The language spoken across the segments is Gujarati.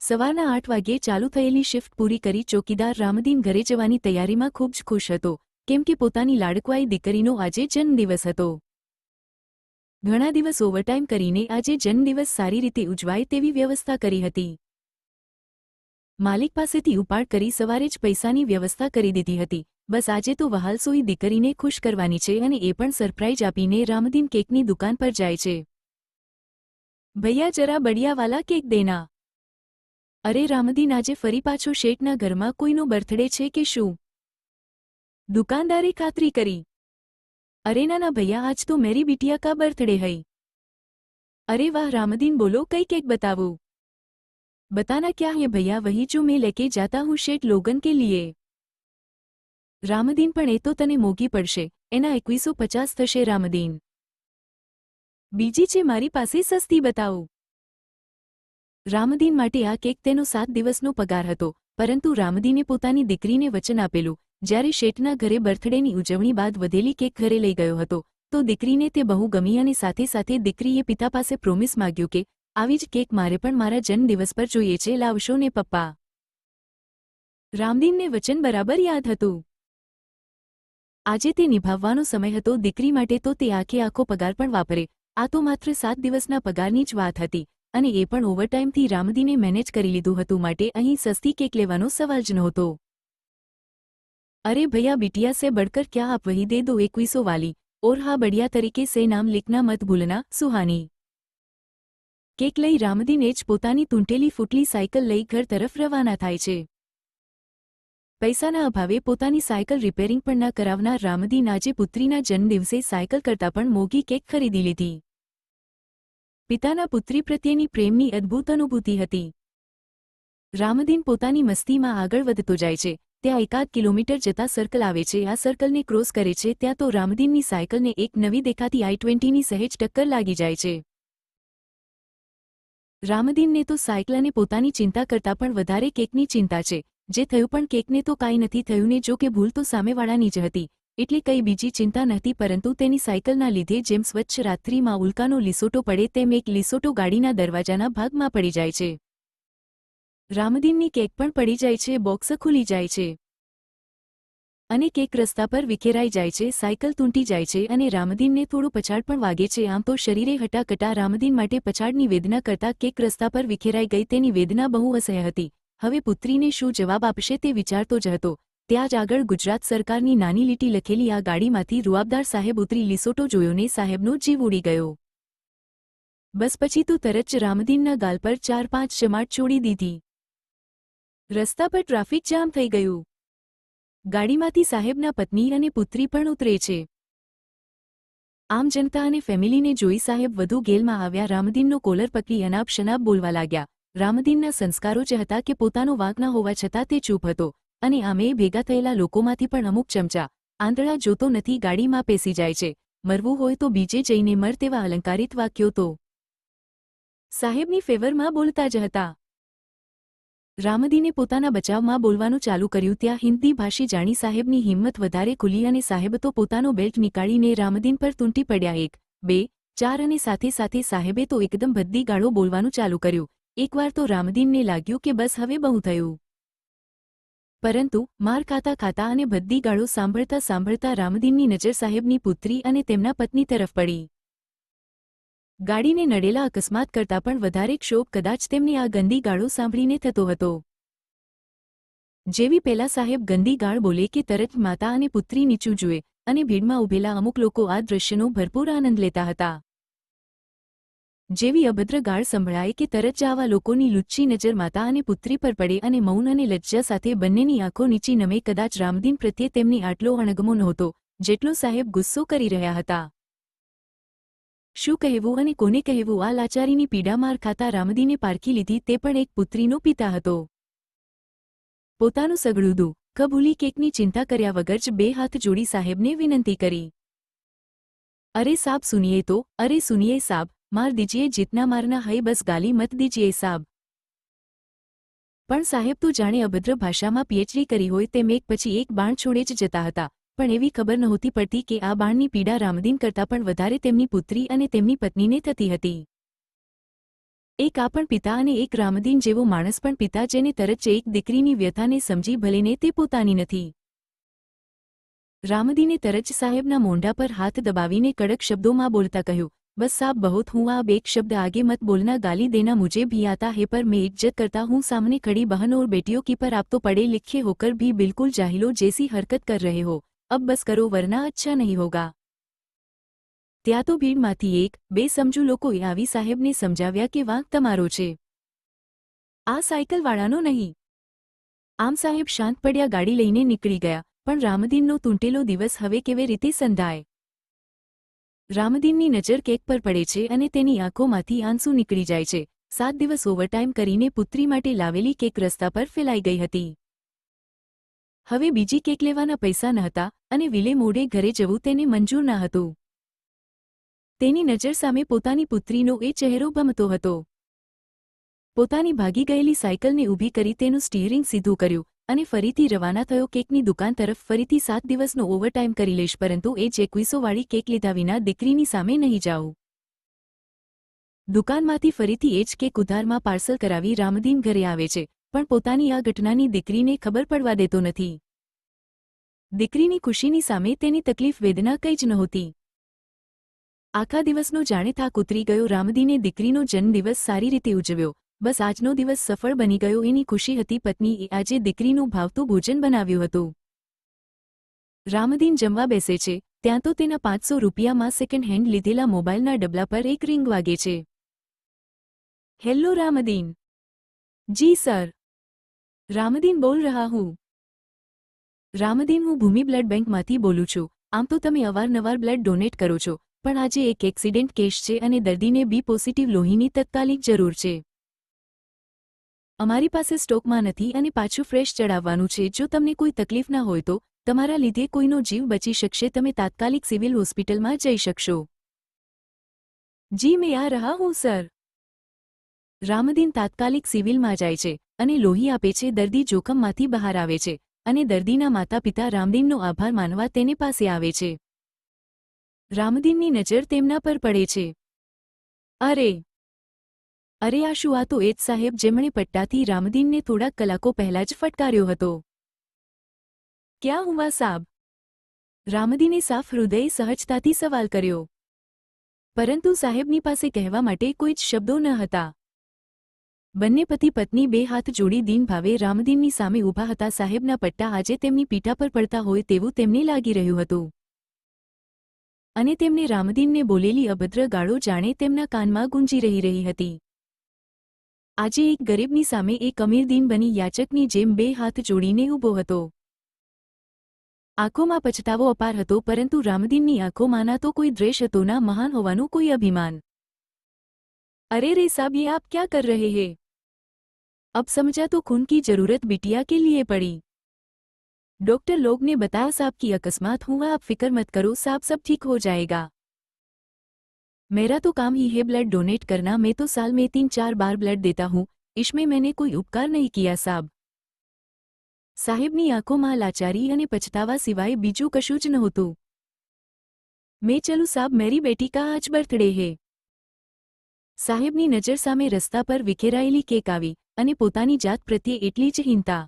સવારના આઠ વાગ્યે ચાલુ થયેલી શિફ્ટ પૂરી કરી ચોકીદાર રામદીન ઘરે જવાની તૈયારીમાં ખૂબ જ ખુશ હતો, કેમ કે પોતાની લાડકવાઈ દીકરીનો આજે જન્મદિવસ હતો. ઘણા દિવસ ઓવરટાઈમ કરીને આજે જન્મદિવસ સારી રીતે ઉજવાય તેવી વ્યવસ્થા કરી હતી. માલિક પાસેથી ઉપાડ કરી સવારે જ પૈસાની વ્યવસ્થા કરી દીધી હતી. બસ આજે તો વહાલસોઈ દીકરીને ખુશ કરવાની છે અને એ પણ સરપ્રાઇઝ આપીને રામદીન કેકની દુકાન પર જાય છે. ભૈયા જરા બડિયાવાલા કેક દેના. અરે રામદીન, આજે ફરી પાછો શેઠના ઘરમાં કોઈનો બર્થડે છે કે શું? દુકાનદારે ખાતરી કરી. અરે નાના ભૈયા, આજ તો મેરી બિટિયા કા બર્થડે હૈ. અરે વાહ, રામદીન, બોલો કઈ કેક બતાવું? બતાના ક્યાં હે ભૈયા, વહી જો મેં લેકે જાતા હું શેઠ લોગન કે લીએ. રામદીન, પણ એ તો તને મોગી પડશે. એના એકવીસો પચાસ થશે રામદીન. બીજી છે, મારી પાસે સસ્તી બતાવું. રામદીન માટે આ કેક તેનો સાત દિવસનો પગાર હતો, પરંતુ રામદીને પોતાની દીકરીને વચન આપેલું, જ્યારે શેઠના ઘરે બર્થડેની ઉજવણી બાદ વધેલી કેક ઘરે લઈ ગયો હતો, તો દીકરીને તે બહુ ગમી અને સાથે સાથે દીકરીએ પિતા પાસે પ્રોમિસ માગ્યું કે, આવી જ કેક મારે પણ મારા જન્મદિવસ પર જોઈએ છે, લાવશો ને, પપ્પા. રામદીનને વચન બરાબર યાદ હતું. આજે તે નિભાવવાનો સમય હતો, દીકરી માટે તો તે આખે આખો પગાર પણ વાપરે, આ તો માત્ર સાત દિવસના પગારની જ વાત હતી અને એ પણ ઓવરટાઈમથી રામદીને મેનેજ કરી લીધું હતું માટે અહીં સસ્તી કેક લેવાનો સવાલ જ નહોતો. અરે ભૈયા બિટિયા સે બડકર ક્યાં આપ વહી દે દો એકવીસો વાલી? ઓર હા બડિયા તરીકે સે નામ લિખના મત ભૂલના, સુહાની. કેક લઈ રામદીને જ પોતાની તૂંટેલી ફૂટલી સાયકલ લઈ ઘર તરફ રવાના થાય છે. પૈસાના અભાવે પોતાની સાયકલ રિપેરિંગ પણ ન કરાવનાર રામદીન આજે પુત્રીના જન્મદિવસે સાયકલ કરતાં પણ મોગી કેક ખરીદી લીધી. પિતાના પુત્રી પ્રત્યેની પ્રેમની અદ્ભુત અનુભૂતિ હતી. રામદીન પોતાની મસ્તીમાં આગળ વધતો જાય છે, ત્યાં એકાદ કિલોમીટર જતા સર્કલ આવે છે, આ સર્કલને ક્રોસ કરે છે, ત્યાં તો રામદીનની સાયકલને એક નવી દેખાતી આઈ ટ્વેન્ટીની સહેજ ટક્કર લાગી જાય છે. રામદીનને તો સાયકલ અને પોતાની ચિંતા કરતાં પણ વધારે કેકની ચિંતા છે, જે થયું પણ કેકને તો કાંઈ નથી થયું ને જો કે ભૂલ તો સામેવાળાની જ હતી એટલે કઈ બીજી ચિંતા નહોતી, પરંતુ તેની સાયકલના લીધે જેમ સ્વચ્છ રાત્રિમાં ઉલ્કાનો લીસોટો પડે, તેમ એક લીસોટો ગાડીના દરવાજાના ભાગમાં પડી જાય છે. રામદીનની કેક પણ પડી જાય છે, બોક્સ ખુલી જાય છે. અને કેક રસ્તા પર વિખેરાઈ જાય છે, સાયકલ તૂંટી જાય છે અને રામદીનને થોડું પછાડ પણ વાગે છે. આમ તો શરીરે હટાકટા રામદીન માટે પછાડની વેદના કરતા કેક રસ્તા પર વિખેરાઈ ગઈ, તેની વેદના બહુ અસહ્ય હતી. હવે પુત્રીને શું જવાબ આપશે તે વિચારતો જ હતો. ત્યાં જ આગળ ગુજરાત સરકારની નાની લીટી લખેલી આ ગાડીમાંથી રૂઆબદાર સાહેબ ઉતરી લીસોટો જોયોને સાહેબનો જીવ ઉડી ગયો. બસ પછી તો તરત જ રામદીનના ગાલ પર ચાર પાંચ ચમાટ છોડી દીધી. રસ્તા પર ટ્રાફિક જામ થઈ ગયું. ગાડીમાંથી સાહેબના પત્ની અને પુત્રી પણ ઉતરે છે. આમ જનતા અને ફેમિલીને જોઈ સાહેબ વધુ ગેલમાં આવ્યા, રામદીનનો કોલર પકડી અનાપ શનાપ બોલવા લાગ્યા. રામદીનના સંસ્કારો જ હતા કે પોતાનો વાંક ના હોવા છતાં તે ચૂપ હતો. અને આમે ભેગા થયેલા લોકોમાંથી પણ અમુક ચમચા આંધળા જોતો નથી, ગાડીમાં પેસી જાય છે, મરવું હોય તો બીજે જઈને મર તેવા અલંકારિત વાક્યો તો. સાહેબની ફેવરમાં બોલતા જ હતા. રામદીને પોતાના બચાવમાં બોલવાનું ચાલુ કર્યું ત્યાં હિન્દી ભાષી જાણી સાહેબની હિંમત વધારે ખુલી અને સાહેબ તો પોતાનો બેલ્ટ નીકાળીને રામદીન પર તૂંટી પડ્યા એક, બે, ચાર અને સાથે સાથે સાહેબે તો એકદમ ભદ્દી ગાળો બોલવાનું ચાલુ કર્યું. એકવાર તો રામદીનને લાગ્યું કે બસ હવે બહુ થયું. પરંતુ માર ખાતા ખાતા અને બધી ગાળો સાંભળતા સાંભળતા રામદીનની નજર સાહેબની પુત્રી અને તેમના પત્ની તરફ પડી. ગાડીને નડેલા અકસ્માત કરતા પણ વધારે ક્ષોભ કદાચ તેમને આ ગંદી ગાળો સાંભળીને થતો હતો. જેવી પેલા સાહેબ ગંદી ગાળ બોલે કે તરત માતા અને પુત્રી નીચું જુએ અને ભીડમાં ઉભેલા અમુક લોકો આ દૃશ્યનો ભરપૂર આનંદ લેતા હતા. જેવી અભદ્ર ગાળ સંભળાય કે તરત જ આવા લોકોની લુચ્ચી નજર માતા અને પુત્રી પર પડે અને મૌન અને લજ્જા સાથે બંનેની આંખો નીચી નમે કદાચ રામદીન પ્રત્યે તેમની આટલો અણગમો નહોતો, જેટલો સાહેબ ગુસ્સો કરી રહ્યા હતા. શું કહેવું અને કોને કહેવું આ લાચારીની પીડામાર ખાતા રામદીને પારખી લીધી તે પણ એક પુત્રીનો પિતા હતો. પોતાનું સગડું દુ કભૂલી કેકની ચિંતા કર્યા વગર જ બે હાથ જોડી સાહેબને વિનંતી કરી. અરે સાબ સુનિયે તો, અરે સુનિયે સાબ માર દીજીએ જીતના મારના હૈ બસ ગાલી મત દીજીએ સાબ. પણ સાહેબ તો જાણે અભદ્ર ભાષામાં પીએચડી કરી હોય તેમ એક પછી એક બાણ છોડે જ જતા હતા. પણ એવી ખબર નહોતી પડતી કે આ બાણની પીડા રામદીન કરતાં પણ વધારે તેમની પુત્રી અને તેમની પત્નીને થતી હતી. એક આ પણ પિતા અને એક રામદીન જેવો માણસ પણ પિતા જેને તરત એક દીકરીની વ્યથાને સમજી ભલેને તે પોતાની નથી. રામદીને તરત સાહેબના મોંઢા પર હાથ દબાવીને કડક શબ્દોમાં બોલતા કહ્યું બસ સાબ બહોત હું आप एक शब्द आगे मत बोलना गाली देना मुझे भी आता है पर मैं इज्जत करता हूँ सामने खड़ी बहन और बेटियों की पर आप तो पढ़े लिखे होकर भी बिल्कुल जाहिलों जैसी हरकत कर रहे हो अब बस करो वरना अच्छा नहीं होगा ત્યાં તો ભીડમાંથી એક બે સમજુ લોકોએ આવી સાહેબને સમજાવ્યા કે વાંક તમારો છે આ સાયકલવાળાનો નહીં આમ સાહેબ શાંત પડ્યા ગાડી લઈને નીકળી ગયા પણ રામદીનનો તૂંટેલો દિવસ હવે કેવી રીતે સંધાય રામદીનની નજર કેક પર પડે છે અને તેની આંખોમાંથી આંસુ નીકળી જાય છે. સાત દિવસ ઓવરટાઈમ કરીને પુત્રી માટે લાવેલી કેક રસ્તા પર ફેલાઈ ગઈ હતી. હવે બીજી કેક લેવાના પૈસા નહોતા અને વિલે મોડે ઘરે જવું તેને મંજૂર ન હતું. તેની નજર સામે પોતાની પુત્રીનો એ ચહેરો ભમતો હતો. પોતાની ભાગી ગયેલી સાયકલને ઊભી કરી તેનું સ્ટીયરિંગ સીધું કર્યું. અને ફરીથી રવાના થયો કેકની દુકાન તરફ ફરીથી સાત દિવસનો ઓવરટાઈમ કરી લઈશ, પરંતુ એ જ એકવીસોવાળી કેક લીધા વિના દીકરીની સામે નહીં જાઉં દુકાનમાંથી ફરીથી એ જ કેક ઉધારમાં પાર્સલ કરાવી રામદીન ઘરે આવે છે, પણ પોતાની આ ઘટનાની દીકરીને ખબર પડવા દેતો નથી. દીકરીની ખુશીની સામે તેની તકલીફ વેદના કંઈ જ નહોતી. આખા દિવસનો જાણે થાક ઉતરી ગયો, રામદીને દીકરીનો જન્મદિવસ સારી રીતે ઉજવ્યો બસ આજનો દિવસ સફળ બની ગયો. એની ખુશી હતી પત્નીએ આજે દીકરીનું ભાવતું ભોજન બનાવ્યું હતું. રામદીન જમવા બેસે છે. ત્યાં તો તેના પાંચસો રૂપિયામાં સેકન્ડ હેન્ડ લીધેલા મોબાઈલના ડબલા પર એક રિંગ વાગે છે. હેલ્લો રામદીન. જી, સર. રામદીન બોલ રહા હું. રામદીન, હું ભૂમિ બ્લડ બેંકમાંથી બોલું છું. આમ તો તમે અવારનવાર બ્લડ ડોનેટ કરો છો. પણ આજે એક એક્સિડન્ટ કેસ છે અને દર્દીને બી પોઝિટિવ લોહીની તત્કાલિક જરૂર છે. અમારી પાસે સ્ટોકમાં નથી અને પાછું ફ્રેશ ચડાવવાનું છે. જો તમને કોઈ તકલીફ ના હોય તો તમારા લીધે કોઈનો જીવ બચી શકશે. તમે તાત્કાલિક સિવિલ હોસ્પિટલમાં જઈ શકશો. જી, મેં આ રહા હું, સર. રામદીન તાત્કાલિક સિવિલમાં જાય છે અને લોહી આપે છે. દર્દી જોખમમાંથી બહાર આવે છે અને દર્દીના માતા પિતા રામદીનનો આભાર માનવા તેને પાસે આવે છે. રામદીનની નજર તેમના પર પડે છે. અરે! અરે આ શું આ તો એ સાહેબ જેમણે પટ્ટાથી રામદીનને થોડાક કલાકો પહેલા જ ફટકાર્યો હતો. ક્યાં હુવા સાબ? રામદીને સાફ હૃદયે સહજતાથી સવાલ કર્યો. પરંતુ સાહેબની પાસે કહેવા માટે કોઈ જ શબ્દો ન હતા. બંને પતિ પત્ની બે હાથ જોડી દીન ભાવે રામદીનની સામે ઊભા હતા. સાહેબના પટ્ટા આજે તેમની પીઠા પર પડતા હોય તેવું તેમને લાગી રહ્યું હતું. અને તેમને રામદીનને બોલેલી અભદ્ર ગાળો જાણે તેમના કાનમાં ગુંજી રહી રહી હતી. આજે એક ગરીબની સામે એક અમીર દીન બની યાચકની જેમ બે હાથ જોડીને ઊભો હતો આંખોમાં પછતાવો અપાર હતો પરંતુ રામદીનની આંખોમાંના તો કોઈ દ્વેષ હતો ના મહાન હોવાનું કોઈ અભિમાન અરે રે સાબ ये आप क्या कर रहे हैं अब समझा तो खून की जरूरत बिटिया के लिए पड़ी डॉक्टर लोग ने बताया साहब की अकस्मात हुआ आप फिक्र मत करो साहब सब ठीक हो जाएगा मेरा तो काम ही है ब्लड डोनेट करना मैं तो साल में तीन चार बार ब्लड देता हूँ इसमें मैंने कोई उपकार नहीं किया साहब સાહેબની આંખોમાં લાચારી અને પછતાવા સિવાય બીજું કશું જ નહોતું મેં ચલું સાબ મેરી બેટી કા આજ બર્થડે હે સાહેબની નજર સામે રસ્તા પર વિખેરાયેલી કેક આવી અને પોતાની જાત પ્રત્યે એટલી જ હિંતા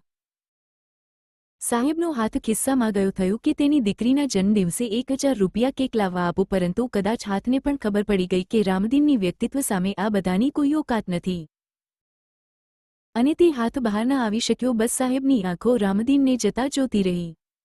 સાહેબનો હાથ ખિસ્સામાં ગયો થયું કે તેની દીકરીના જન્મદિવસે એક હજાર રૂપિયા કેક લાવવા આપો, પરંતુ કદાચ હાથને પણ ખબર પડી ગઈ કે રામદીનની વ્યક્તિત્વ સામે આ બધાની કોઈ ઓકાત નથી. અને તે હાથ બહાર ના આવી શક્યો, બસ સાહેબની આંખો રામદીનને જતા જોતી રહી.